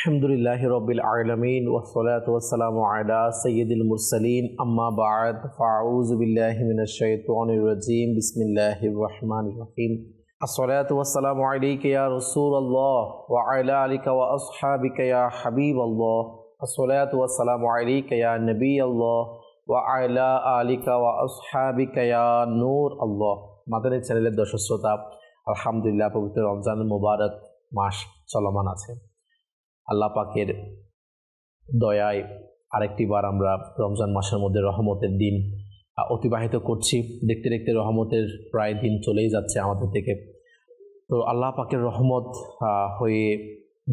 الحمد لله رب العالمين والصلاة والسلام على سيد المرسلين. أما بعد فأعوذ بالله من الشيطان الرجيم. بسم الله الرحمن الرحيم. الصلاة والسلام عليك يا رسول الله وعلى آلك وأصحابك يا حبيب الله. الصلاة والسلام عليك يا نبي الله وعلى آلك وأصحابك يا نور الله. ما تنسى الشريط الحمد لله رمضان المبارك ماش صلى الله عليه আল্লাহ পাকের দয়ায় আরেকটি বার আমরা রমজান মাসের মধ্যে রহমতের দিন অতিবাহিত করছি। দেখতে দেখতে রহমতের প্রায় দিন চলেই যাচ্ছে আমাদের থেকে। তো আল্লাহ পাকের রহমত হয়ে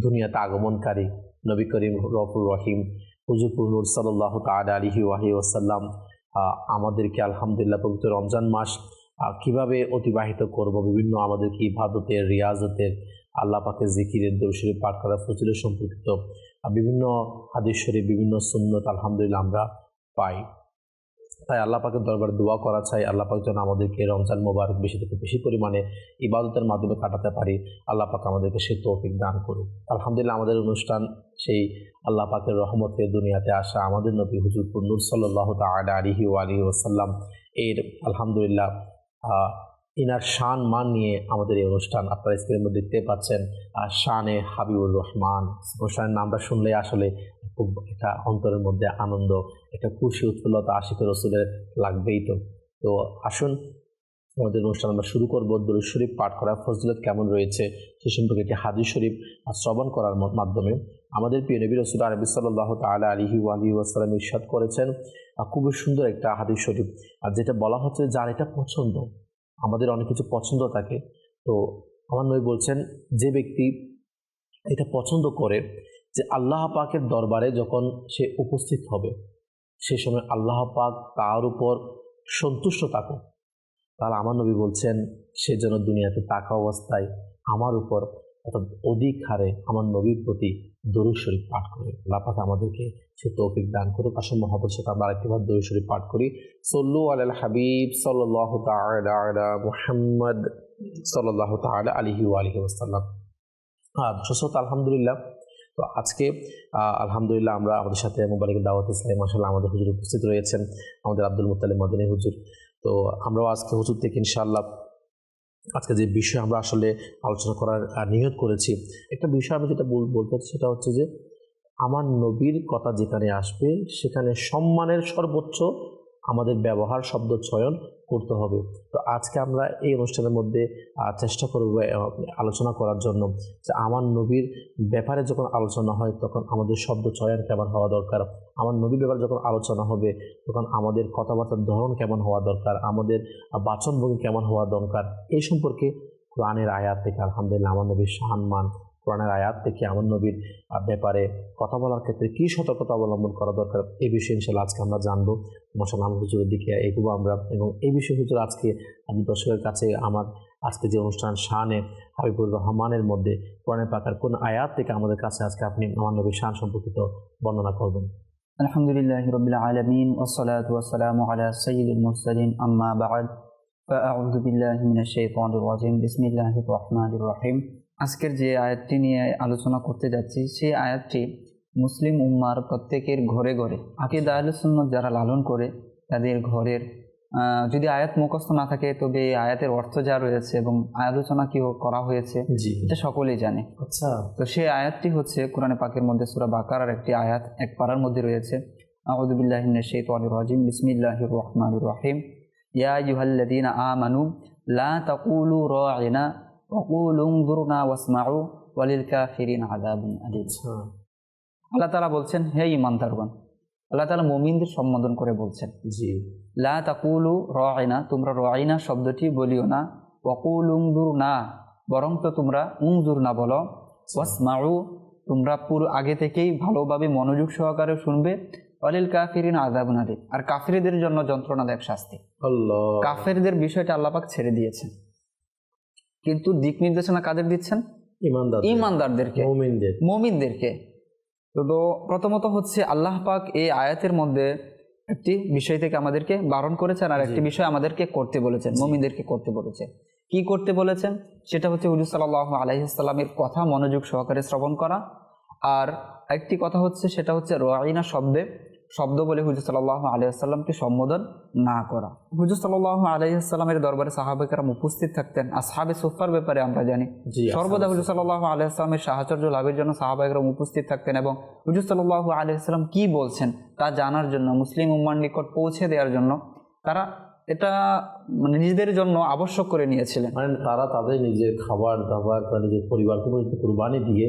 দুনিয়াতে আগমনকারী নবী করিম রফুর রহিম, হুজুরপুর নূর সাল্লাহ তাদ আলিহি ওয়াহি ওসাল্লাম আমাদেরকে আলহামদুলিল্লাহ পবিত্র রমজান মাস কীভাবে অতিবাহিত করব, বিভিন্ন আমাদেরকে ইবাদতের, রিয়াজতের আল্লাহ পাকের জিকিরের দৌশরী পাঠ করা ফজিল সম্পর্কিত বিভিন্ন হাদিস শরীফ, বিভিন্ন সুন্নত, আলহামদুলিল্লাহ আমরা পাই। তাই আল্লাহ পাকের দরবারে দোয়া করা চাই, আল্লাহ পাক যেন আমাদেরকে রমজান মোবারক বেশি থেকে বেশি পরিমাণে ইবাদতের মাধ্যমে কাটাতে পারি। আল্লাহ পাক আমাদেরকে সে তৌফিক দান করুক। আলহামদুলিল্লাহ আমাদের অনুষ্ঠান সেই আল্লাহ পাকের রহমতে দুনিয়াতে আসা আমাদের নবী হুজুরপুর নূর সাল্লাহ তালা আলিহি আলিহি ওসাল্লাম এর আলহামদুলিল্লাহ ইনার শান মান নিয়ে আমাদের এই অনুষ্ঠান আপনারা স্ক্রিনের মধ্যে দেখতে পাচ্ছেন, আর শানে হাবিবুর রহমান। অনুষ্ঠানের নামটা শুনলে আসলে খুব একটা অন্তরের মধ্যে আনন্দ, একটা খুশি, উৎফুল্লতা, আশিক রসুলের লাগবেই তো। তো আসুন, আমাদের অনুষ্ঠান আমরা শুরু করব দরুদ শরীফ পাঠ করা ফজলত কেমন রয়েছে সে সম্পর্কে একটি হাদিস শরীফ শ্রবণ করার মাধ্যমে। আমাদের প্রিয় নবী রসুল আরবি সাল্লাহ তালা আলহি আলহি ওয়াসালাম ইরশাদ করেছেন খুবই সুন্দর একটা হাদিস শরীফ। আর যেটা বলা হচ্ছে যার এটা পছন্দ। আমাদের অনেক কিছু পছন্দ থাকে। তো আমার নবী বলছেন, যে ব্যক্তি এটা পছন্দ করে যে আল্লাহ পাকের দরবারে যখন সে উপস্থিত হবে, সে সময় আল্লাহ পাক তার উপর সন্তুষ্ট থাকুক। তাহলে আমার নবী বলছেন, সে যেন দুনিয়াতে থাকা অবস্থায় আমার উপর অর্থাৎ অধিক হারে আমার নবীর প্রতি দরুদ শরীফ পাঠ করে। আল্লাহ আমাদেরকে সে তৌফিক দান করুক। আসল মহব্বত সাথে আমরা আরেকটিবার দরুদ শরীফ পাঠ করি। সল্লু আল হাবিব সাল্লাহ মুহাম্মদ সাল্লাহ তাআলা আলিহি আলহি ওসাল্লাম হ্যাঁ দর্শক আলহামদুলিল্লাহ। তো আজকে আলহামদুলিল্লাহ আমরা আমাদের সাথে মোবাইলের দাওয়াত ইসলাম মাসাল্লাহ আমাদের হুজুর উপস্থিত রয়েছেন, আমাদের আব্দুল মুতালিম মদিনী হুজুর। তো আমরাও আজকে হুজুর থেকে ইনশাআল্লাহ আজকে যে বিষয় আমরা আসলে আলোচনা করার নিয়ত করেছি, একটা বিষয় আমি যেটা বলতে চাচ্ছি সেটা হচ্ছে যে, আমার নবীর কথা যেখানে আসবে, সেখানে সম্মানের সর্বোচ্চ আমাদের ব্যবহার, শব্দ চয়ন করতে হবে। তো আজকে আমরা এই অনুষ্ঠানের মধ্যে চেষ্টা করব আলোচনা করার জন্য। যে আমার নবীর ব্যাপারে যখন আলোচনা হয়, তখন আমাদের শব্দ চয়ন কেমন হওয়া দরকার? আমার নবীর ব্যাপারে যখন আলোচনা হবে, তখন আমাদের কথাবার্তার ধরন কেমন হওয়া দরকার? আমাদের বাচনভঙ্গি কেমন হওয়া দরকার? এই সম্পর্কে কোরআনের আয়াত থেকে আলহামদুলিল্লাহ, আমার নবীর সম্মান কোরআনের আয়াত থেকে আমার নবীর আহ, ব্যাপারে কথা বলার ক্ষেত্রে কী সতর্কতা অবলম্বন করা দরকার এই বিষয়ে ইনশাল্লাহ আজকে আমরা জানবো মশালাম হুজুরের দিকে এগোবো আমরা এবং এই বিষয়ে হুজুর আজকে আমি দর্শকের কাছে আমার আজকে যে অনুষ্ঠান শানে হাবিবুর রহমানের মধ্যে কোরআনের পাকার কোন আয়াত থেকে আমাদের কাছে আজকে আপনি আমার নবীর শান সম্পর্কিত বর্ণনা করবেন الحمد لله رب العالمين والصلاة والسلام على سيد المرسلين أما بعد فأعوذ بالله من الشيطان الرجيم بسم الله الرحمن الرحيم আজকের যে আয়াতটি নিয়ে আলোচনা করতে যাচ্ছি সেই আয়াতটি মুসলিম উম্মার প্রত্যেকের ঘরে ঘরে আকিদা আহলুসুন্নত যারা লালন করে তাদের ঘরের যদি আয়াত মুখস্থ না থাকে তবে এই আয়াতের অর্থ যা রয়েছে এবং আলোচনা কি করা হয়েছে এটা সকলেই জানে। আচ্ছা। তো সেই আয়াতটি হচ্ছে কোরআনে পাকের মধ্যে সুরা বাকারার একটি আয়াত এক পাড়ার মধ্যে রয়েছে। আউযুবিল্লাহি মিনাশ শাইতানির রাজিম বিসমিল্লাহির রহমানির রহিম। ইয়া আইয়ুহাল্লাযীনা আমানু লা তাকুলু উনজুরনা ওয়াসমাউ ওয়ালিল কাফিরিন আযাবুন আলীম আল্লাহ বলছেন হে ঈমানদারগণ আল্লাহ তাআলা মুমিনদের সম্বোধন করে বলছেন জি। লা তাকুলু রা'িনা তোমরা শব্দটি বলিও না ওয়াকুল না বরং তো তোমরা উংজুর না বলো ওয়াসমাউ তোমরা পুরো আগে থেকেই ভালোভাবে মনোযোগ সহকারে শুনবে অলিল কাফিরিন আলীম আর কাফিরদের জন্য যন্ত্রণাদায়ক শাস্তি। কাফেরদের বিষয়টা আল্লাপাক ছেড়ে দিয়েছেন। কিন্তু দিক নির্দেশনা কাদের দিচ্ছেন? ইমানদার ইমানদারদেরকে। মুমিনদের। মমিনদেরকে। তো তো প্রথমত হচ্ছে আল্লাহ পাক এই আয়াতের মধ্যে একটি বিষয় থেকে আমাদেরকে বারণ করেছেন আর একটি বিষয় আমাদেরকে করতে বলেছেন মমিনদেরকে করতে বলেছেন কি করতে বলেছেন? সেটা হচ্ছে হুজুর সাল্লাহ আলাইসাল্লামের কথা মনোযোগ সহকারে শ্রবণ করা। আর একটি কথা হচ্ছে সেটা হচ্ছে রাইনা শব্দে শব্দ বলে হুজুর সাল্লাহ আলিয়াল্লামকে সম্বোধন না করা। হুজুর সাল্লাহ আলিয়াল্লামের দরবারে সাহাবেকরাম উপস্থিত থাকতেন। আর সাহাবে সুফার ব্যাপারে আমরা জানি। সর্বদা হুজুর সাল্লাহ আলিয়াল্লামের সাহাচর্য লাভের জন্য সাহাবাইকরাম উপস্থিত থাকতেন এবং হুজুর সাল্লাহ আলিয়াল্লাম কি বলছেন তা জানার জন্য মুসলিম উম্মার নিকট পৌঁছে দেওয়ার জন্য তারা এটা মানে নিজেদের জন্য আবশ্যক করে নিয়েছিলেন। মানে তারা তাদের নিজের খাবার দাবার তার নিজের পরিবারকে পর্যন্ত কুরবানি দিয়ে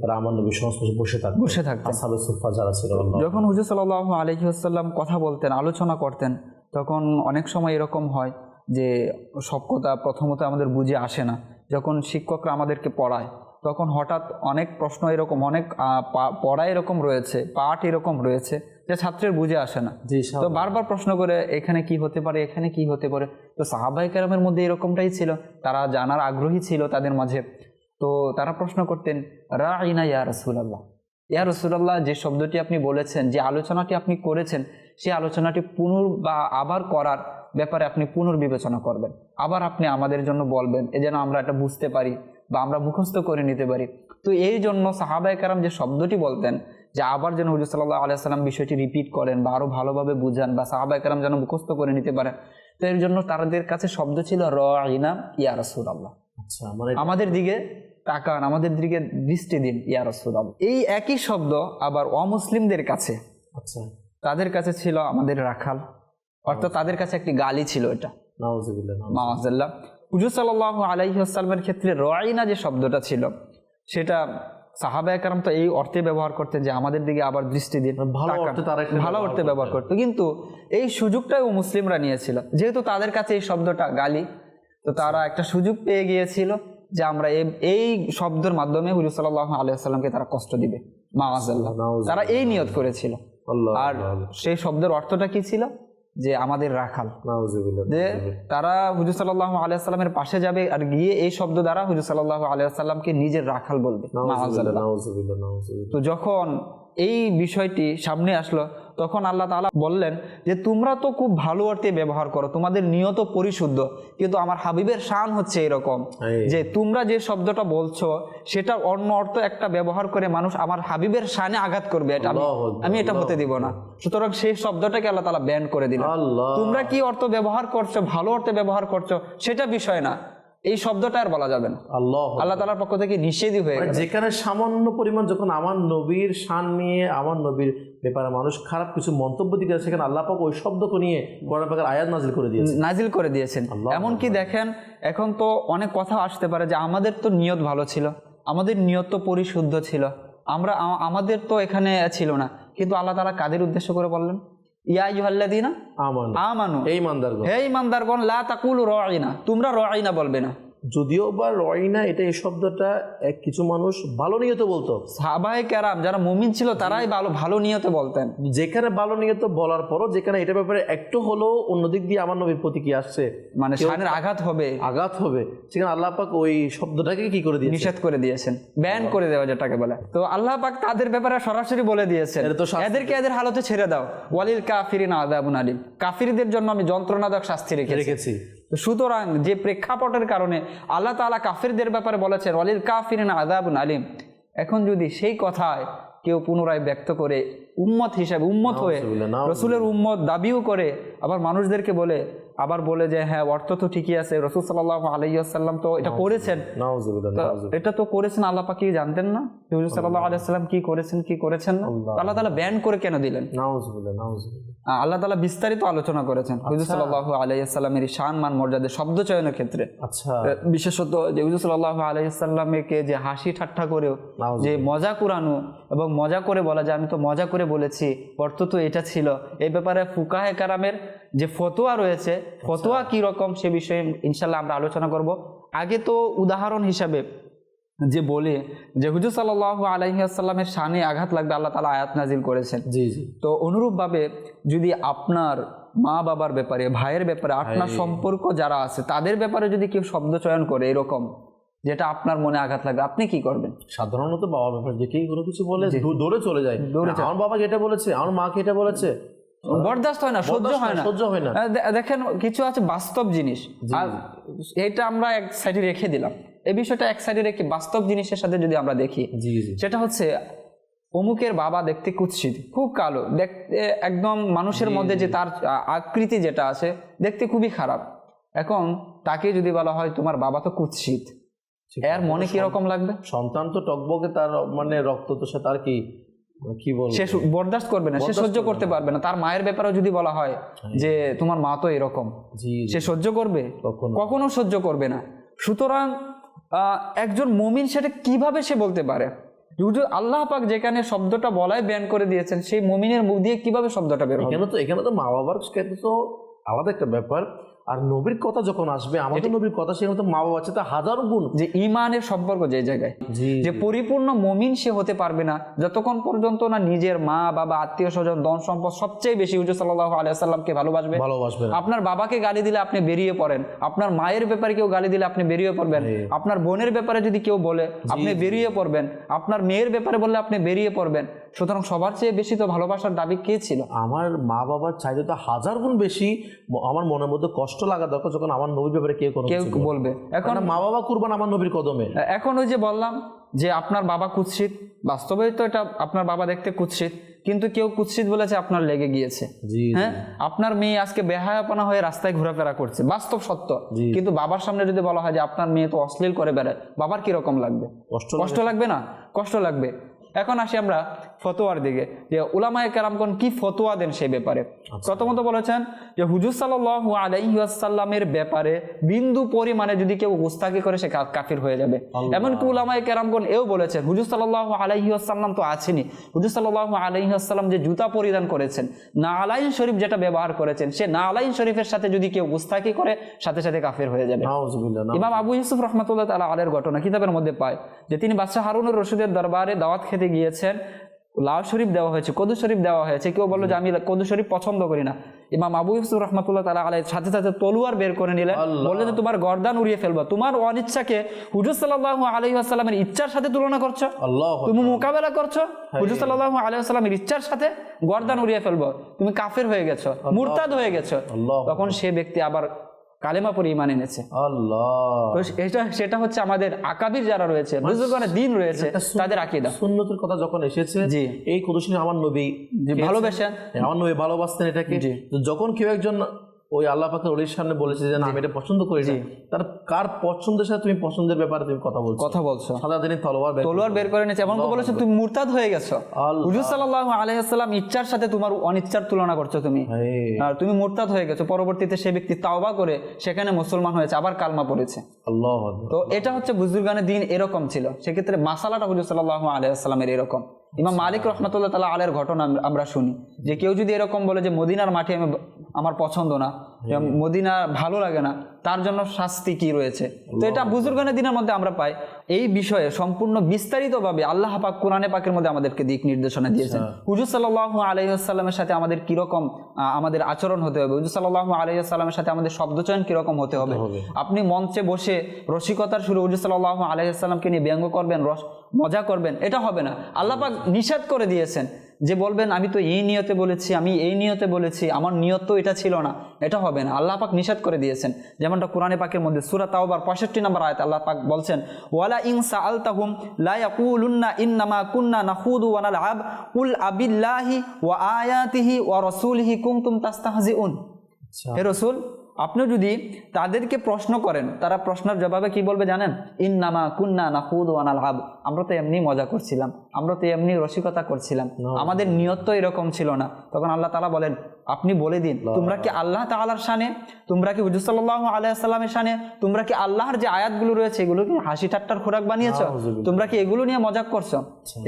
তারা আমার নবীর সংস্পর্শে বসে থাকবে বসে থাকতেন। আসাবে সুফা যারা ছিল যখন হুজুর সাল্লাহ আলহিহাসাল্লাম কথা বলতেন আলোচনা করতেন তখন অনেক সময় এরকম হয় যে সব কথা প্রথমত আমাদের বুঝে আসে না। যখন শিক্ষকরা আমাদেরকে পড়ায় তখন হঠাৎ অনেক প্রশ্ন এরকম অনেক পড়া এরকম রয়েছে পাঠ এরকম রয়েছে। যে ছাত্রের বুঝে আসে না। জি তো বারবার প্রশ্ন করে এখানে কি হতে পারে এখানে কি হতে পারে? তো সাহাবাই কেরামের মধ্যে এরকমটাই ছিল। তারা জানার আগ্রহী ছিল তাদের মাঝে। তো তারা প্রশ্ন করতেন রা ইনা ইয়া রসুলাল্লাহ? ইয়া রসুলাল্লাহ যে শব্দটি আপনি বলেছেন যে আলোচনাটি আপনি করেছেন সেই আলোচনাটি পুনর বা আবার করার ব্যাপারে আপনি পুনর্বিবেচনা করবেন। আবার আপনি আমাদের জন্য বলবেন এ যেন আমরা এটা বুঝতে পারি বা আমরা মুখস্থ করে নিতে পারি। তো এই জন্য সাহাবাই কারাম যে শব্দটি বলতেন যে আবার যেন হুজুর সাল্লাহ আলিয়াল্লাম বিষয়টি রিপিট করেন বা আরও ভালোভাবে বুঝান বা সাহাবাই কারাম যেন মুখস্থ করে নিতে পারেন। তো এর জন্য তাদের কাছে শব্দ ছিল র আইনা ইয়া রসুল আল্লাহ আচ্ছা মানে আমাদের দিকে তাকান আমাদের দিকে দৃষ্টি দিন ইয়া রসুল আল্লাহ এই একই শব্দ আবার অমুসলিমদের কাছে। আচ্ছা। তাদের কাছে ছিল আমাদের রাখাল। অর্থাৎ তাদের কাছে একটি গালি ছিল এটা। মাওয়াজাল্লাহ হুজুর সাল্লাহ আলাইসাল্লামের ক্ষেত্রে রয়না যে শব্দটা ছিল সেটা সাহাবা একরাম তো এই অর্থে ব্যবহার করতেন যে আমাদের দিকে আবার দৃষ্টি দিন ভালো অর্থে তারা ভালো ব্যবহার অর্থে ব্যবহার করতো। কিন্তু এই সুযোগটাও মুসলিমরা নিয়েছিল। যেহেতু তাদের কাছে এই শব্দটা গালি তো তারা একটা সুযোগ পেয়ে গিয়েছিল যে আমরা এই- শব্দের মাধ্যমে হুজুর সাল্লাহ আলাইসাল্লামকে তারা কষ্ট দিবে। নাউজুবিল্লাহ। তারা এই নিয়ত করেছিল। আর সেই শব্দের অর্থটা কি ছিল? যে আমাদের রাখাল। যে তারা হুজুর সাল্লাহ আলিয়াল্লামের পাশে যাবে আর গিয়ে এই শব্দ দ্বারা হুজুর সাল্লাহ আলিয়াল্লামকে নিজের রাখাল বলবে। তো যখন এই বিষয়টি সামনে আসলো। তখন আল্লাহ তাআলা বললেন যে তোমরা তো খুব ভালো অর্থে ব্যবহার করো তোমাদের নিয়ত পরিশুদ্ধ কিন্তু আমার হাবিবের শান হচ্ছে এরকম যে তোমরা যে শব্দটা বলছো সেটা অন্য অর্থ একটা ব্যবহার করে মানুষ আমার হাবিবের শানে আঘাত করবে এটা আমি- এটা হতে দিব না। সুতরাং সেই শব্দটাকে আল্লাহ তালা ব্যান করে আল্লাহ তোমরা কি অর্থ ব্যবহার করছ ভালো অর্থে ব্যবহার করছ সেটা বিষয় না। এই শব্দটা আর বলা যাবে না। আল্লাহ আল্লাহ তালার পক্ষ থেকে নিষেধই হয়ে মানে যেখানে সামান্য পরিমাণ যখন আমার নবীর শান নিয়ে আমার নবীর ব্যাপারে মানুষ খারাপ কিছু মন্তব্য দিতে সেখানে আল্লাহ পাক ওই শব্দকে নিয়ে কোরআন পাকের আয়াত নাজিল করে দিয়েছে নাজিল করে দিয়েছেন। আল্লাহ এমনকি দেখেন এখন তো অনেক কথা আসতে পারে যে আমাদের তো নিয়ত ভালো ছিল আমাদের নিয়ত তো পরিশুদ্ধ ছিল আমরা আমাদের তো এখানে ছিল না। কিন্তু আল্লাহ তালা কাদের উদ্দেশ্য করে বললেন? ইয়া আমান। আমানু। এই মানদারগণ। হে ইমানদারগণ লা তাকুলু রাইনা। তোমরা রাইনা বলবে না। যদিও বা রয়না এটা এই শব্দটা এক কিছু মানুষ ভালো নিয়ত বলতো। সাহাবায়ে ক্যারাম যারা মুমিন ছিল তারাই ভালো ভালো নিয়তে বলতেন। যেখানে ভালো নিয়ত বলার পরও যেখানে এটা ব্যাপারে একটু হলেও অন্যদিক দিয়ে আমার নবীর প্রতি কি আসছে? মানে আঘাত হবে। আঘাত হবে। সেখানে আল্লাহ পাক ওই শব্দটাকে কি করে দিয়ে নিষেধ করে দিয়েছেন। ব্যান করে দেওয়া যেটাকে বলে। তো আল্লাহ পাক তাদের ব্যাপারে সরাসরি বলে দিয়েছেন। এদেরকে এদের হালতে ছেড়ে দাও। ওয়ালিল কাফিরিন আদাবুন আলিম। কাফিরদের জন্য আমি যন্ত্রণাদায়ক শাস্তি রেখেছি। রেখেছি। সুতরাং যে প্রেক্ষাপটের কারণে আল্লাহ তালা কাফিরদের ব্যাপারে বলেছেন অলিল কাফিরিন আদাবুন আলিম এখন যদি সেই কথায় কেউ পুনরায় ব্যক্ত করে উম্মত হিসাবে উম্মত হয়ে। রসুলের উম্মত দাবিও করে আবার মানুষদেরকে বলে আবার বলে যে হ্যাঁ অর্থ তো ঠিকই আছে। রসুল সাল্লাহ আলাইসাল্লাম তো এটা করেছেন। এটা তো করেছেন আল্লাহ পাক জানতেন না? হুজুর সাল্লাল্লাহু আলাইহি কি করেছেন কি করেছেন না? আল্লাহ। তো আল্লাহ তাআলা ব্যান করে কেন দিলেন? আল্লাহ তাআলা বিস্তারিত আলোচনা করেছেন। হুজুর সাল্লাল্লাহু আলাইহি সাল্লামের এই শান মান মর্যাদা শব্দ চয়নের ক্ষেত্রে। আচ্ছা। বিশেষত যে হুজুর সাল্লাল্লাহু আলাইহি সাল্লামকে যে হাসি ঠাট্টা করেও যে মজা কুরানো এবং মজা করে বলা যায় আমি তো মজা করে বলেছি অর্থ তো এটা ছিল। এই ব্যাপারে ফুকাহে কারামের যে ফতোয়া রয়েছে ফতোয়া কি রকম সে বিষয়ে ইনশাল্লাহ আমরা আলোচনা করব। আগে তো উদাহরণ হিসাবে যে বলে যে হুজুর সাল্লাহ আলহিহাসাল্লামের শানে আঘাত লাগবে আল্লাহ তালা আয়াত নাজিল করেছেন। জি জি। তো অনুরূপভাবে যদি আপনার মা বাবার ব্যাপারে ভাইয়ের ব্যাপারে আপনার সম্পর্ক যারা আছে তাদের ব্যাপারে যদি কেউ শব্দ চয়ন করে এরকম যেটা আপনার মনে আঘাত লাগবে আপনি কি করবেন? সাধারণত বাবার ব্যাপারে দেখেই কোনো কিছু বলে দৌড়ে চলে যায়। আমার বাবাকে এটা বলেছে আমার মাকে এটা বলেছে? বরদাস্ত হয় না সহ্য হয় না। সহ্য হয় না। দেখেন কিছু আছে বাস্তব জিনিস। আর এটা আমরা এক সাইডে রেখে দিলাম। এই বিষয়টা এক সাইডে রেখে বাস্তব জিনিসের সাথে যদি আমরা দেখি সেটা হচ্ছে অমুকের বাবা দেখতে কুৎসিত খুব কালো। দেখতে একদম মানুষের মধ্যে যে তার আকৃতি যেটা আছে দেখতে খুবই খারাপ। এখন তাকে যদি বলা হয় তোমার বাবা তো কুৎসিত। এর মনে কীরকম লাগবে? সন্তান তো টকবকে তার মানে রক্ত তো সে তার কি কি বলব? সে বরদাস্ত করবে না সে সহ্য করতে পারবে না। তার মায়ের ব্যাপারেও যদি বলা হয় যে তোমার মা তো এরকম। সে সহ্য করবে? কখনো। সহ্য করবে না। সুতরাং আহ, একজন মমিন সেটা কীভাবে সে বলতে পারে? আল্লাহ পাক যেখানে শব্দটা বলাই ব্যান করে দিয়েছেন সেই মমিনের মুখ দিয়ে কীভাবে শব্দটা বের এখানে তো এখানে তো মা বাবার ক্ষেত্রে তো আলাদা একটা ব্যাপার। আর নবীর কথা যখন আসবে আমাদের নবীর কথা সেখানে তো মা বাবা আছে তা হাজার গুণ। যে ইমানের সম্পর্ক যে জায়গায় যে পরিপূর্ণ মমিন সে হতে পারবে না। যতক্ষণ পর্যন্ত না নিজের মা বাবা আত্মীয় স্বজন ধন সম্পদ সবচেয়ে বেশি হুজুর সাল্লাহ আলিয়াল্লামকে ভালোবাসবে ভালোবাসবে আপনার বাবাকে গালি দিলে আপনি বেরিয়ে পড়েন। আপনার মায়ের ব্যাপারে কেউ গালি দিলে আপনি বেরিয়ে পড়বেন। আপনার বোনের ব্যাপারে যদি কেউ বলে আপনি বেরিয়ে পড়বেন। আপনার মেয়ের ব্যাপারে বললে আপনি বেরিয়ে পড়বেন। সুতরাং সবার চেয়ে বেশি তো ভালোবাসার দাবি কে ছিল? আমার মা বাবার চাইতে তো হাজার গুণ বেশি। আমার মনের মধ্যে কষ্ট লাগা দরকার যখন আমার নবীর ব্যাপারে কেউ কোনো কেউ বলবে। এখন মা বাবা কুরবান আমার নবীর কদমে। এখন ওই যে বললাম যে আপনার বাবা কুৎসিত বাস্তবে তো এটা আপনার বাবা দেখতে কুৎসিত কিন্তু কেউ কুৎসিত বলেছে আপনার লেগে গিয়েছে। হ্যাঁ? আপনার মেয়ে আজকে বেহায়াপনা হয়ে রাস্তায় ঘোরাফেরা করছে বাস্তব সত্য। কিন্তু বাবার সামনে যদি বলা হয় যে আপনার মেয়ে তো অশ্লীল করে বেড়ায় বাবার কীরকম লাগবে? কষ্ট কষ্ট লাগবে না? কষ্ট লাগবে। এখন আসি আমরা ফতোয়ার দিকে যে উলামায়ে কেরামগণ কি ফতোয়া দেন সেই ব্যাপারে। প্রথমত বলেছেন যে হুজুর সাল্লাল্লাহু আলাইহি ওয়াসাল্লামের ব্যাপারে বিন্দু পরিমাণে যদি কেউ গুস্তাকি করে সে কাফির হয়ে যাবে। এমনকি উলামায়ে কেরামগণ এও বলেছেন হুজুর সাল্লাল্লাহু আলাইহি ওয়াসাল্লাম তো আছেনই। হুজুর সাল্লাল্লাহু আলাইহি ওয়াসাল্লাম যে জুতা পরিধান করেছেন না আলাইন শরীফ যেটা ব্যবহার করেছেন সে না আলাইন শরীফের সাথে যদি কেউ গুস্তাকি করে সাথে সাথে কাফির হয়ে যাবে। ইমাম আবু ইউসুফ রহমতুল্লাহ তালা আলের ঘটনা কিতাবের মধ্যে পায় যে তিনি বাদশাহ হারুনুর রশিদের দরবারে দাওয়াত খেতে গিয়েছেন লাউ শরীফ দেওয়া হয়েছে কদু শরীফ দেওয়া হয়েছে। কেউ বলল যে আমি কদু শরীফ পছন্দ করি না। ইমাম আবু ইউসুফ রহমতুল্লাহ তালা আলের সাথে সাথে তলুয়ার বের করে নিলেন। বললেন যে তোমার গর্দান উড়িয়ে ফেলব। তোমার অনিচ্ছাকে হুজুর সাল্লাহ আলহি আসসালামের ইচ্ছার সাথে তুলনা করছ। তুমি মোকাবেলা করছ। হুজুর সাল্লাহ আলাইসাল্লামের ইচ্ছার সাথে গর্দান উড়িয়ে ফেলব। তুমি কাফের হয়ে গেছো মুরতাদ হয়ে গেছো। তখন সে ব্যক্তি আবার কালেমা পরে ইমান এনেছে। তো এটা সেটা হচ্ছে আমাদের আকাবির যারা রয়েছে বুজুর্গানের দিন রয়েছে তাদের আকিদা। সুন্নতের কথা যখন এসেছে জি। এই কুদুসিনী আমার নবী যে ভালোবেসেন। আমার নবী ভালোবাসতেন এটাকে। যখন কেউ একজন ওই আল্লাহ পাকের অলির সামনে বলেছে যে না আমি এটা পছন্দ করি না। তার কার পছন্দের সাথে তুমি পছন্দের ব্যাপারে তুমি কথা বলছো? কথা বলছো। সাদা দিনে তলোয়ার তলোয়ার বের করে নিয়েছে। এমন বলেছে তুমি মুরতাদ হয়ে গেছো। হুজুর সাল্লাহ আলাইসাল্লাম ইচ্ছার সাথে তোমার অনিচ্ছার তুলনা করছ তুমি। আর তুমি মুরতাদ হয়ে গেছো। পরবর্তীতে সে ব্যক্তি তাওবা করে সেখানে মুসলমান হয়েছে আবার কালমা পড়েছে। আল্লাহ তো এটা হচ্ছে বুজুর্গানের দিন এরকম ছিল। সেক্ষেত্রে মাসালাটা হুজুর সাল্লাহ আলাইসাল্লামের এরকম। ইমাম মালিক রহমতুল্লাহ তালা আলের ঘটনা আমরা শুনি। যে কেউ যদি এরকম বলে যে মদিনার মাঠে আমি আমার পছন্দ না। মদিনা ভালো লাগে না। তার জন্য শাস্তি কি রয়েছে? তো এটা বুজুর্গানের দিনের মধ্যে আমরা পাই। এই বিষয়ে সম্পূর্ণ বিস্তারিতভাবে আল্লাহ পাক কোরআনে পাকের মধ্যে আমাদেরকে দিক নির্দেশনা দিয়েছেন। হুজুর সাল্লাহ আলাইসাল্লামের সাথে আমাদের কীরকম আমাদের আচরণ হতে হবে? হুজুর সাল্লাহ আলাইসাল্লামের সাথে আমাদের শব্দচয়ন কীরকম হতে হবে। আপনি মঞ্চে বসে রসিকতার শুরু হুজুর সাল্লাহ আলাইসাল্লামকে নিয়ে ব্যঙ্গ করবেন রস মজা করবেন এটা হবে না। আল্লাহ পাক নিষেধ করে দিয়েছেন। যে বলবেন আমি তো এই নিয়তে বলেছি আমি এই নিয়তে বলেছি আমার নিয়ত তো এটা ছিল না। এটা হবে না। আল্লাহ পাক নিষেধ করে দিয়েছেন। যেমনটা কোরআনে পাকের মধ্যে সুরা তাওবার পঁয়ষট্টি নম্বর আয়াত আল্লাহ পাক বলছেন ওয়ালা ইন সাআলতাহুম লা ইয়াকুলুন্না ইন্নামা কুন্না নাখুদু ওয়া নালআব কুল আবিল্লাহি ওয়া আয়াতিহি ওয়া রাসূলিহি কুনতুম তাস্তাহজিউন। আচ্ছা। হে রসুল আপনি যদি তাদেরকে প্রশ্ন করেন তারা প্রশ্নের জবাবে কি বলবে জানেন? ইন্নামা কুন্না না নাহুদ ওয়ানাল হাব। আমরা তো এমনি মজা করছিলাম আমরা তো এমনি রসিকতা করছিলাম। আমাদের নিয়ত তো এরকম ছিল না। তখন আল্লাহ তালা বলেন আপনি বলে দিন তোমরা কি আল্লাহ তাআলার শানে? তোমরা কি হুজুর সাল্লাহ আলাইসাল্লামের শানে? তোমরা কি আল্লাহর যে আয়াতগুলো রয়েছে এগুলো কি হাসি ঠাট্টার খোরাক বানিয়েছো। তোমরা কি এগুলো নিয়ে মজাক করছ?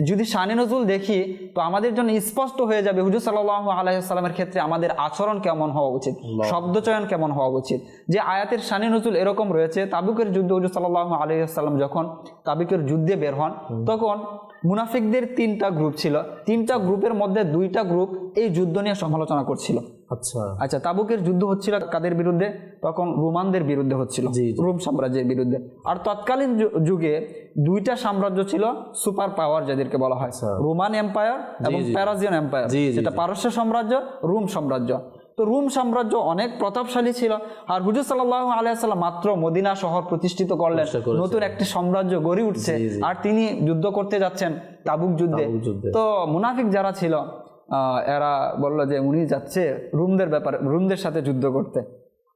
যদি শানে নজুল দেখি তো আমাদের জন্য স্পষ্ট হয়ে যাবে হুজুর সাল্লাহ আলাইসাল্লামের ক্ষেত্রে আমাদের আচরণ কেমন হওয়া উচিত শব্দচয়ন কেমন হওয়া উচিত। যে আয়াতের শানে নজুল এরকম রয়েছে তাবুকের যুদ্ধ হুজুর সাল্লাহ আলাইসাল্লাম যখন তাবুকের যুদ্ধে বের হন তখন মুনাফিকদের তিনটা গ্রুপ ছিল। তিনটা গ্রুপের মধ্যে দুইটা গ্রুপ এই যুদ্ধ নিয়ে সমালোচনা করছিল। আচ্ছা। আচ্ছা তাবুকের যুদ্ধ হচ্ছিল কাদের বিরুদ্ধে? তখন রোমানদের বিরুদ্ধে হচ্ছিল। রোম সাম্রাজ্যের বিরুদ্ধে। আর তৎকালীন যুগে দুইটা সাম্রাজ্য ছিল সুপার পাওয়ার যাদেরকে বলা হয় আচ্ছা। রোমান এম্পায়ার এবং প্যারাজিয়ান এম্পায়ার যেটা পারস্য সাম্রাজ্য রোম সাম্রাজ্য। তো রুম সাম্রাজ্য অনেক প্রতাপশালী ছিল। আর হুজুর সাল্লাহ আলাইসাল্লাম মাত্র মদিনা শহর প্রতিষ্ঠিত করলেন। নতুন একটি সাম্রাজ্য গড়ে উঠছে। আর তিনি যুদ্ধ করতে যাচ্ছেন তাবুক যুদ্ধে। তো মুনাফিক যারা ছিল এরা বলল যে উনি যাচ্ছে রুমদের ব্যাপারে রুমদের সাথে যুদ্ধ করতে।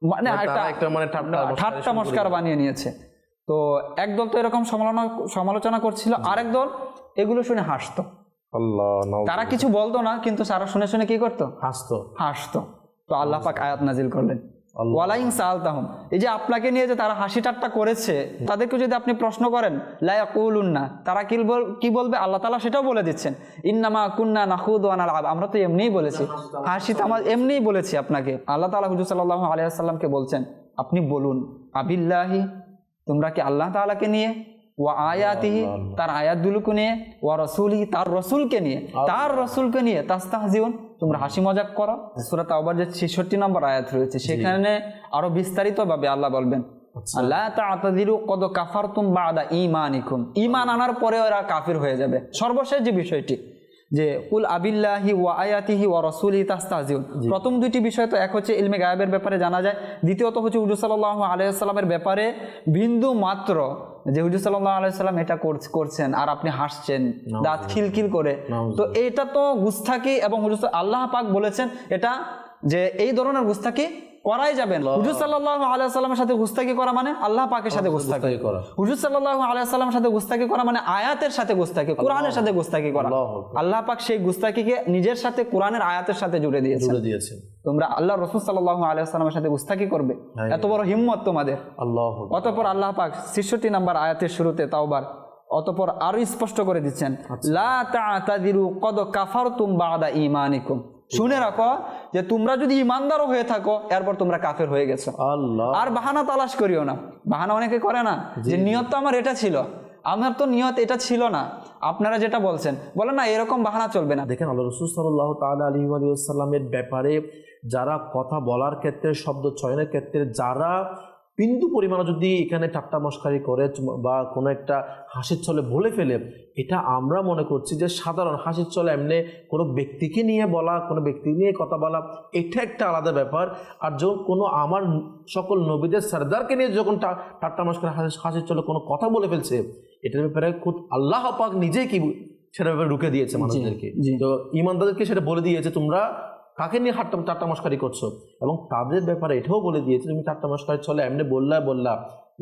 মানে একটা একটা মানে ঠাট্টা মস্কার বানিয়ে নিয়েছে। তো একদল তো এরকম সমালোচনা সমালোচনা করছিল। আরেক দল এগুলো শুনে হাসতো। তারা কিছু বলতো না কিন্তু সারা শুনে শুনে কি করতো? হাসতো। হাসতো। তো আল্লাহ পাক আয়াত নাজিল করলেন। ওয়ালাইং সালতাহম এই যে আপনাকে নিয়ে যে তারা হাসি ঠাট্টা করেছে তাদেরকে যদি আপনি প্রশ্ন করেন লায়াকুলুন না তারা কি বল কি বলবে? আল্লাহ তালা সেটাও বলে দিচ্ছেন। ইন্নামা কুন্না নাহুদ ওয়ানাল আব আমরা তো এমনিই বলেছি। হাসি তামা এমনিই বলেছি আপনাকে। আল্লাহ তালা হুজুর সাল্লাহ আলিয়াল্লামকে বলছেন আপনি বলুন আবিল্লাহি তোমরা কি আল্লাহ তাআলাকে নিয়ে? ওয়া আয়াতিহি তার আয়াতগুলোকে নিয়ে? ওয়া রসুলি তার রসুলকে নিয়ে? তার রসুলকে নিয়ে তাস্তাহজিউন? তোমরা হাসি মজাক করো। সূরা তাওবার যে 66 নম্বর আয়াত রয়েছে সেখানে আরও বিস্তারিত ভাবে আল্লাহ বলবেন লা তা'তাযিরু কদ কাফারতুম বাদা ঈমানিকুম। ঈমান আনার পরে ওরা কাফির হয়ে যাবে। সর্বশেষ যে বিষয়টি যে কুল আবিল্লাহি ওয়া আয়াতিহি ওয়া রাসূলিহি তাস্তাহজিউন। প্রথম দুইটি বিষয় তো এক হচ্ছে ইলমে গায়েবের ব্যাপারে জানা যায় দ্বিতীয়ত হচ্ছে হুজুর সাল্লাল্লাহু আলাইহিসাল্লামের ব্যাপারে বিন্দু মাত্র যে হুজুর সাল্লাল্লাহু আলাইহি সাল্লাম এটা করছেন আর আপনি হাসছেন দাঁত খিলখিল করে। তো এটা তো গুস্তাকি এবং হুজুর আল্লাহ পাক বলেছেন এটা যে এই ধরনের গুস্তাকি করাই যাবেন হুজুর সাল্লাল্লাহু আলাইহি সাল্লামের সাথে গুস্তাকি করা মানে আল্লাহ পাকের সাথে গুস্তাকি করা। হুজুর সাল্লাল্লাহু আলাইহি সাল্লামের সাথে গুস্তাকি করা মানে আয়াতের সাথে গুস্তাকি কোরআনের সাথে গুস্তাকি করা। আল্লাহ পাক সেই গুস্তাকিকে নিজের সাথে কোরআনের আয়াতের সাথে জুড়ে দিয়েছেন। জুড়ে দিয়েছেন। তোমরা আল্লাহ রসুল সাল্লাল্লাহু আলাইহি সাল্লামের সাথে গুস্তাকি করবে। এত বড় হিম্মত তোমাদের। আল্লাহ অতপর আল্লাহ পাক ছেষট্টি নাম্বার আয়াতের শুরুতে তাওবার অতপর আরও স্পষ্ট করে দিচ্ছেন আচ্ছা। লা তা'তাদিরু কদ কাফারতুম বাদা ঈমানিকুম। শুনে রাখো যে তোমরা যদি ইমানদারও হয়ে থাকো এরপর তোমরা কাফের হয়ে গেছো। আল্লাহ। আর বাহানা তালাশ করিও না। বাহানা অনেকে করে না যে নিয়ত তো আমার এটা ছিল। আমার তো নিয়ত এটা ছিল না। আপনারা যেটা বলছেন বলে না এরকম বাহানা চলবে না। দেখেন আল্লাহ রসুল সাল্লাহ তাল আলী আলিয়াল্লামের ব্যাপারে যারা কথা বলার ক্ষেত্রে শব্দ চয়নের ক্ষেত্রে যারা বিন্দু পরিমাণে যদি এখানে ঠাট্টা মস্কারি করে বা কোনো একটা হাসির ছলে বলে ফেলে এটা আমরা মনে করছি যে সাধারণ হাসির ছলে এমনি কোনো ব্যক্তিকে নিয়ে বলা কোনো ব্যক্তি নিয়ে কথা বলা এটা একটা আলাদা ব্যাপার। আর যখন কোনো আমার সকল নবীদের সর্দারকে নিয়ে যখন ঠাট্টা মস্কারি হাসি হাসির ছলে কোনো কথা বলে ফেলছে এটার ব্যাপারে খুব আল্লাহ পাক নিজেই কি সেটা ব্যাপারে রুখে দিয়েছে মানুষদেরকে। তো ইমানদারদেরকে সেটা বলে দিয়েছে তোমরা কাকে নিয়ে হাট্টা টাট্টা মস্কারি করছ। এবং তাদের ব্যাপারে এটাও বলে দিয়েছে তুমি টাট্টা মস্কারি চলে এমনি বললা বললা।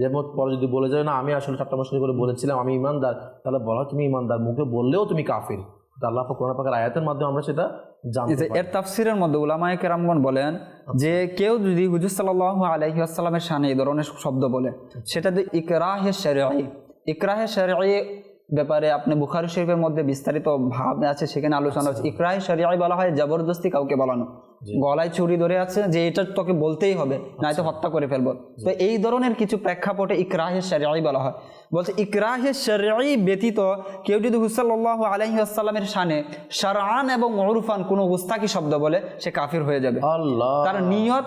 যেমন পরে যদি বলে যায় না আমি আসলে টাট্টা মস্কারি করে বলেছিলাম আমি ইমানদার তাহলে বলা তুমি ইমানদার। মুখে বললেও তুমি কাফির। আল্লাহ কোরআন পাকের আয়াতের মাধ্যমে আমরা সেটা এর তাফসিরের মধ্যে উলামায়ে কেরামগণ বলেন যে কেউ যদি হুজুর সাল্লাল্লাহু আলাইহি ওয়াসাল্লামের শানে এই ধরনের শব্দ বলে সেটা যে ইকরাহে শরঈ। ইকরাহে শরঈ ব্যাপারে আপনি বুখারী শরীফের মধ্যে বিস্তারিত ভাব আছে সেখানে আলোচনা হচ্ছে। ইকরাহে শরঈ বলা হয় জবরদস্তি কাউকে বলানো। গলায় চুরি ধরে আছে যে এটা তোকে বলতেই হবে নয়তো হত্যা করে ফেলব। তো এই ধরনের কিছু প্রেক্ষাপটে ইকরাহে শরঈ বলা হয়। বলছে ইকরাহে শরঈ ব্যতীত কেউ যদি হুসাল্লাহ আলাইহি আসসালামের শানে শারআন এবং ওরফান কোনো গুস্তাকি শব্দ বলে সে কাফির হয়ে যাবে। তার নিয়ত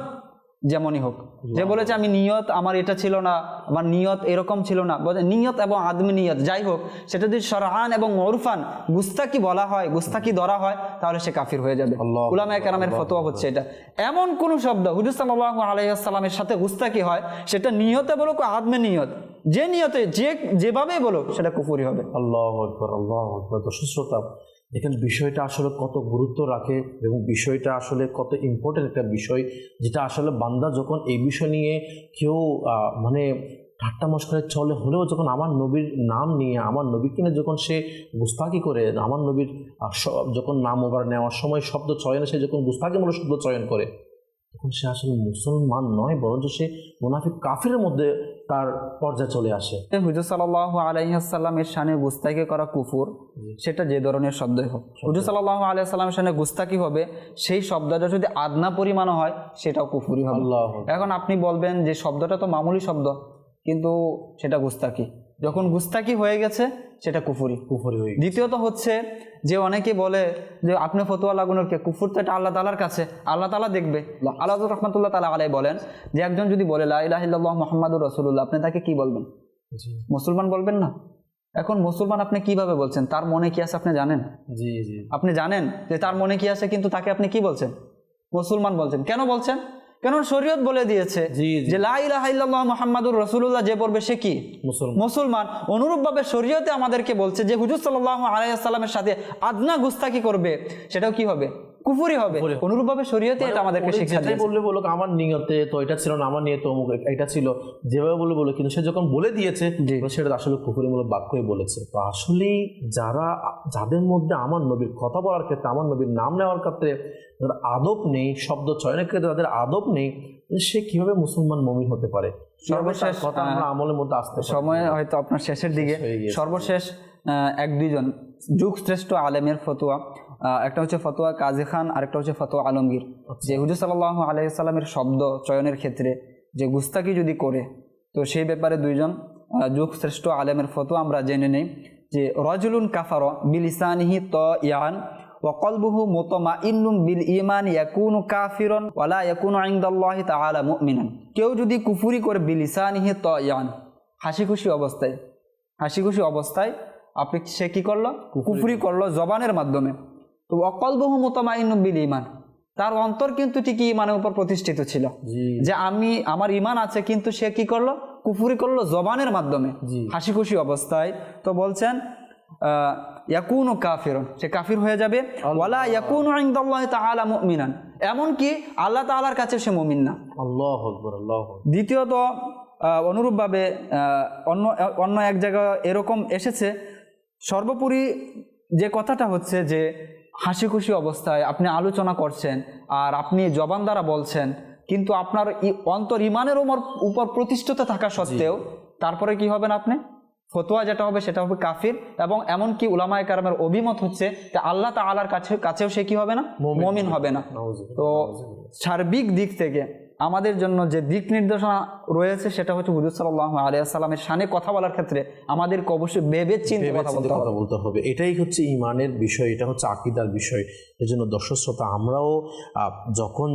যেমনই হোক। যে বলেছে আমি নিয়ত আমার এটা ছিল না আমার নিয়ত এরকম ছিল না। নিয়ত এবং আদমি নিয়ত যাই হোক সেটা যদি সরহান এবং ওরফান গুস্তাকি বলা হয় গুস্তাকি ধরা হয় তাহলে সে কাফির হয়ে যাবে। উলামায়ে কেরামের ফতোয়া হচ্ছে এটা। এমন কোন শব্দ হুজুর সাল্লাল্লাহু আলাইহি আসসালামের সাথে গুস্তাকি হয় সেটা নিয়তে বলুক আদমে নিয়ত। যে নিয়তে যে যেভাবে বলুক সেটা কুফুরি হবে। আল্লাহ আকবর আল্লাহ শ্রোতা দেখেন বিষয়টা আসলে কত গুরুত্ব রাখে এবং বিষয়টা আসলে কত ইম্পর্টেন্ট একটা বিষয় যেটা আসলে বান্দা যখন এই বিষয় নিয়ে কেউ মানে ঠাট্টা মস্করে চলে, হলেও যখন আমার নবীর নাম নিয়ে, আমার নবী কিনে যখন সে গুস্তাকি করে, আমার নবীর যখন নাম ওভার নেওয়ার সময় শব্দ চয়নে সে যখন গুস্তাকিমূলক শব্দ চয়ন করে তখন সে আসলে মুসলমান নয় বরঞ্চ সে মুনাফিক কাফিরের মধ্যে তার পর্যায়ে চলে আসে। হুজুর সাল্লাহ আলাইসাল্লামের শানে গুস্তাকি করা কুফুর সেটা যে ধরনের শব্দই হোক। হুজুর সাল্লাহ আলাইসাল্লামের শানে গুস্তাকি হবে সেই শব্দটা যদি আদনা পরিমাণও হয় সেটাও কুফুরি হবে। এখন আপনি বলবেন যে শব্দটা তো মামুলি শব্দ কিন্তু সেটা গুস্তাকি যখন গুস্তাকি হয়ে গেছে সেটা কুফুরি। কুফুরি হয়ে দ্বিতীয়ত হচ্ছে যে অনেকে বলে যে আপনি ফতোয়া লাগানোর কে? কুফুর তো এটা আল্লাহ তালার কাছে। আল্লাহ তালা দেখবে। আল্লাহ রহমতুল্লাহ তালা আলাই বলেন যে একজন যদি বলে লাহ মোহাম্মদুর রসুল্লাহ আপনি তাকে কি বলবেন? মুসলমান বলবেন না? এখন মুসলমান আপনি কীভাবে বলছেন? তার মনে কি আছে আপনি জানেন? জি জি। আপনি জানেন যে তার মনে কি আছে কিন্তু তাকে আপনি কি বলছেন? মুসলমান বলছেন। কেন বলছেন? কেন শরীয়ত বলে দিয়েছে যে লাহ মোহাম্মদুর রসুল্লাহ যে পড়বে সে কি? মুসলমান। মুসলমান। অনুরূপভাবে শরীয়তে আমাদেরকে বলছে যে হুজুর সাল্লাহ আলাইসাল্লামের সাথে আদনা গুস্তাকি করবে সেটাও কি হবে? কুফুরি হবে। কুফরি। অনুরূপভাবে শরীয়তে এটা আমাদেরকে শিক্ষা দিয়েছে। বললে বলুক আমার নিয়তে তো এটা ছিল না আমার নিয়তে অমুক এটা ছিল। যেভাবে বললে বলুক কিন্তু সে যখন বলে দিয়েছে সেটা আসলে কুফুরিমূলক বাক্যই বলেছে। তো আসলেই যারা যাদের মধ্যে আমার নবীর কথা বলার ক্ষেত্রে আমার নবীর নাম নেওয়ার ক্ষেত্রে যাদের আদব নেই শব্দ চয়নের ক্ষেত্রে তাদের আদব নেই সে কীভাবে মুসলমান মমিন হতে পারে? সর্বশেষ কথা আমরা আমলের মধ্যে আসতে সময় হয়তো আপনার শেষের দিকে। সর্বশেষ আহ, এক দুইজন যুগ শ্রেষ্ঠ আলেমের ফতোয়া। একটা হচ্ছে ফতোয়া কাজী খান আরেকটা হচ্ছে ফতোয়া আলমগীর। যে হুজুর সাল্লাহ আলাইসাল্লামের শব্দ চয়নের ক্ষেত্রে যে গুস্তাকি যদি করে তো সেই ব্যাপারে দুইজন যুগ শ্রেষ্ঠ আলেমের ফতোয়া আমরা জেনে নেই। যে রজুলুন কাফার বিলিসানিহি ত ইয়ান ওয়াকলবুহু মোতমা ইন্নুম বিল ইমান ইয়াকুনু কাফিরন ওয়ালা ইয়াকুনু ইনদাল্লাহি তাআলা মুমিনান। কেউ যদি কুফুরি করে বিলিসানিহি ত ইয়ান হাসি খুশি অবস্থায় হাসি খুশি অবস্থায় আপনি সে কী করল? কুফুরি করল জবানের মাধ্যমে। তো অকল বহু মোতামাইন বিল ইমান তার অন্তর কিন্তু ঠিকই ইমানের উপর প্রতিষ্ঠিত ছিল। যে আমি আমার ইমান আছে কিন্তু সে কি করল? কুফুরি করল জবানের মাধ্যমে। হাসি খুশি অবস্থায় তো বলছেন ইয়াকুনু কাফিরন। সে কাফির হয়ে যাবে। ওয়ালা ইয়াকুনু ইনদাল্লাহি তাআলা মুমিনান। এমনকি আল্লাহ তাআলার কাছে সে মুমিন না। আল্লাহ আকবর আল্লাহ দ্বিতীয়ত অনুরূপভাবে অন্য অন্য এক জায়গায় এরকম এসেছে। সর্বোপরি যে কথাটা হচ্ছে যে হাসি খুশি অবস্থায় আপনি আলোচনা করছেন আর আপনি জবান দ্বারা বলছেন কিন্তু আপনার অন্তর ইমানের উপর উপর প্রতিষ্ঠিত থাকা সত্ত্বেও তারপরে কি হবেন আপনি? ফতোয়া যেটা হবে সেটা হবে কাফির এবং এমনকি উলামায় কারামের অভিমত হচ্ছে যে আল্লাহ তা আল্লাহর কাছে কাছেও সে কি হবে না। মমিন হবে। না। তো সার্বিক দিক থেকে আমাদের জন্য যে দিক নির্দেশনা রয়েছে সেটা হচ্ছে হুজুর সাল্লাহ আলিয়াল্লামের সানে কথা বলার ক্ষেত্রে আমাদেরকে অবশ্যই ভেবে চিন্তে কথা বলতে হবে। বলতে হবে। এটাই হচ্ছে ইমানের বিষয় এটা হচ্ছে আকিদার বিষয়। এই জন্য দর্শক শ্রোতা আমরাও যখন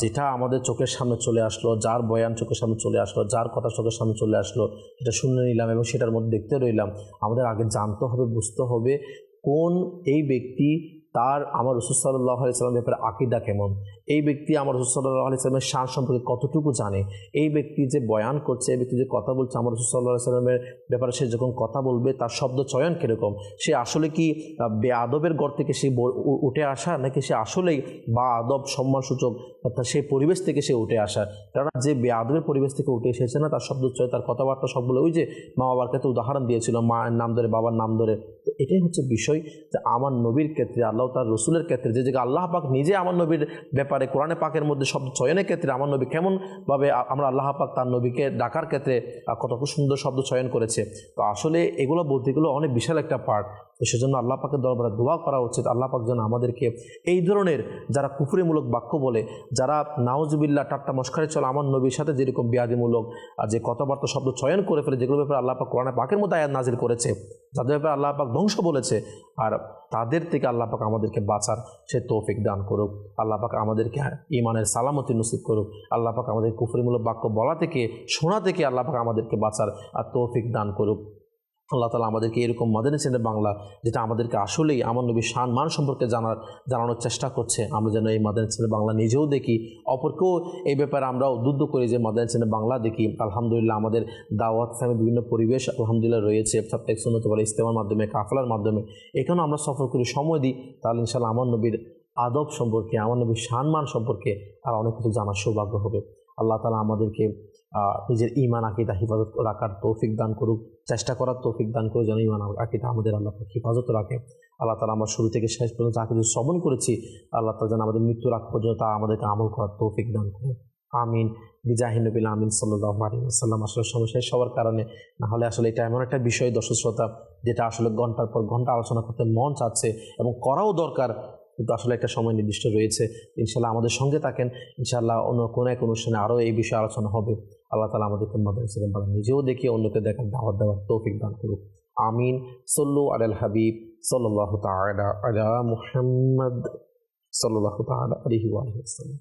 যেটা আমাদের চোখের সামনে চলে আসলো যার বয়ান চোখের সামনে চলে আসলো যার কথা চোখের সামনে চলে আসলো এটা শুনে নিলাম এবং সেটার মধ্যে দেখতে রইলাম। আমাদের আগে জানতে হবে বুঝতে হবে কোন এই ব্যক্তি তার আমার রসুল সাল্লাহ আলাইসাল্লাম ব্যাপারে আকিদা কেমন? এই ব্যক্তি আমার রসুল সাল্লাহ আলাইসাল্লামের শান সম্পর্কে কতটুকু জানে? এই ব্যক্তি যে বয়ান করছে, এই ব্যক্তি যে কথা বলছে, আমার রসুল সাল্লাহ আলাইসাল্লামের ব্যাপারে সে যখন কথা বলবে, তার শব্দ চয়ন কীরকম? সে আসলে কি বেআদবের গড় থেকে সে ব- উঠে আসা, নাকি সে আসলেই বা আদব সম্মানসূচক, অর্থাৎ সেই পরিবেশ থেকে সে উঠে আসা? কারণ যে বেআদবের পরিবেশ থেকে উঠে এসেছে না, তার শব্দ চয় তার কথাবার্তা সবগুলো ওই যে মা বাবার ক্ষেত্রে উদাহরণ দিয়েছিল মায়ের নাম ধরে, বাবার নাম ধরে। এটাই হচ্ছে বিষয় যে আমার নবীর ক্ষেত্রে আল্লাহ তার রসুলের ক্ষেত্রে যে জায়গায় আল্লাহ পাক নিজে আমার নবীর ব্যাপারে কোরআনে পাকের মধ্যে শব্দ চয়নের ক্ষেত্রে আমার নবী কেমনভাবে আমরা আল্লাহ পাক তার নবীকে ডাকার ক্ষেত্রে কত সুন্দর শব্দ চয়ন করেছে। তো আসলে এগুলো বলতে অনেক বিশাল একটা পার্ট তো সেজন্য আল্লাহ পাকের দরবারে দোয়া করা উচিত, আল্লাহ পাক যেন আমাদেরকে এই ধরনের যারা কুফুরিমূলক বাক্য বলে, যারা নাওজুবিল্লাহ টাট্টা মস্কারে চলে আমার নবীর সাথে যেরকম বিয়াদিমূলক, আর যে কথাবার্তা শব্দ চয়ন করে ফেলে যেগুলো ব্যাপারে আল্লাহ পাক কোরআনে পাকের মধ্যে আয়াত নাজির করেছে যাদের ব্যাপারে আল্লাহ পাক ধ্বংস বলেছে। আর তাদের থেকে আল্লাহ পাক আমাদেরকে বাঁচার সে তৌফিক দান করুক। আল্লাহ পাক আমাদেরকে ইমানের সালামতি নসিব করুক। আল্লাহ পাক আমাদের কুফরিমূলক বাক্য বলা থেকে, শোনা থেকে আল্লাহ পাক আমাদেরকে বাঁচার আর তৌফিক দান করুক। আল্লাহ তালা আমাদেরকে এরকম মাদানী চ্যানেল বাংলা, যেটা আমাদেরকে আসলেই আমার নবী শান, মান সম্পর্কে জানার, জানানোর চেষ্টা করছে। আমরা যেন এই মাদানী চ্যানেল বাংলা নিজেও দেখি, অপরকেও এই ব্যাপারে আমরা উদ্বুদ্ধ করি যে মাদানী চ্যানেল বাংলা দেখি। আলহামদুলিল্লাহ আমাদের দাওয়াত ফ্যামে বিভিন্ন পরিবেশ আলহামদুলিল্লাহ রয়েছে, সাপ্তাহিক সুন্নত বলে ইস্তেমার মাধ্যমে, কাফলার মাধ্যমে। এখানেও আমরা সফর করে, সময় দিই, তাহলে ইনশাল্লাহ আমার নবীর আদব সম্পর্কে, আমার নবীর সম্মান সম্পর্কে আর অনেক কিছু জানার সৌভাগ্য হবে। আল্লাহ তালা আমাদেরকে নিজের ইমান আকিদা, হিফাজত রাখার তৌফিক দান করুক। চেষ্টা করার তৌফিক দান করে যেন ইমান আকিদা আমাদের আল্লাহ হিফাজত রাখে। আল্লাহ তালা আমরা শুরু থেকে শেষ পর্যন্ত যা কিছু শ্রবণ করেছি, আল্লাহ তালা যেন আমাদের মৃত্যুর রাখ পর্যন্ত তা আমাদেরকে আমল করার তৌফিক দান করে আমিন। বিজাহিনবিল আমিন সাল্লাহ আলিয়াল্লাম আসলে শেষ হওয়ার কারণে না হলে আসলে এটা এমন একটা বিষয়, দর্শক শ্রোতা, যেটা আসলে ঘণ্টার পর ঘণ্টা আলোচনা করতে মন চাচ্ছে এবং করাও দরকার, কিন্তু আসলে একটা সময় নির্দিষ্ট রয়েছে। ইনশাল্লাহ আমাদের সঙ্গে থাকেন। ইনশাল্লাহ অন্য কোনো এক অনুষ্ঠানে আরও এই বিষয়ে আলোচনা হবে। আল্লাহ তালা আমাদেরকে মাদার সিলেম বাংলা নিজেও দেখে অন্যকে দেখার দাওয়াত দেওয়ার তৌফিক দান করুক। আমিন। সল্লু আল হাবিব সাল্লাহ তালা আলা মুহাম্মদ সাল্লাহ তালা আলহি আলহিম